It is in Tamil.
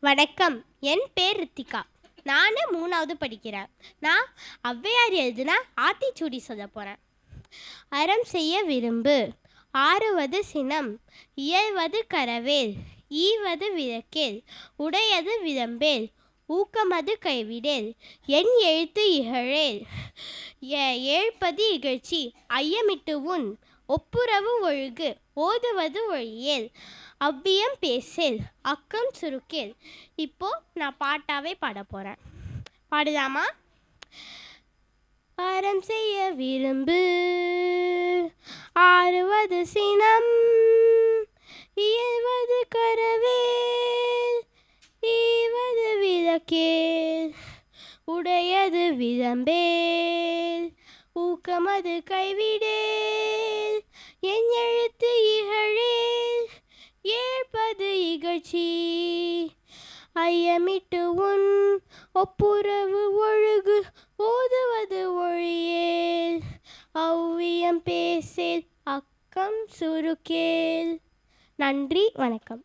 வணக்கம். என் பேர் ரித்திகா. நான் மூணாவது படிக்கிறேன். நான் ஔவையார் எழுதுனா ஆத்திச்சூடி சொல்ல போகிறேன் அறம் செய்ய விரும்பு. ஆறுவது சினம். இயல்வது கரவேல். ஈவது விளக்கேல். உடையது விளம்பேல் ஊக்கமது கைவிடேல். என் எழுத்து இகழேல். ஏழ்பது இகழ்ச்சி. ஐயமிட்டு உன். ஒப்புரவு ஒழுகு ஓதுவது ஒழியேல். அவ்வியம் பேசேல் அக்கம் சுருக்கேல். இப்போ நான் பாட்டாவே பாட போகிறேன் பாடலாமா பாரம் செய்ய விரும்பு ஆறுவது சினம் இயல்வது கரவேல் ஈவது விளக்கேல் உடையது விளம்பேல் ஊக்கமது கைவிடேல் என் எழுத்து இகழேல் ஏற்பது இகழ்ச்சி. ஐயமிட்டு உன் ஒப்புரவு ஒழுகு ஓதுவது ஒழியேல். ஔவியம் பேசேல் அக்கம் சுருக்கேல். நன்றி வணக்கம்.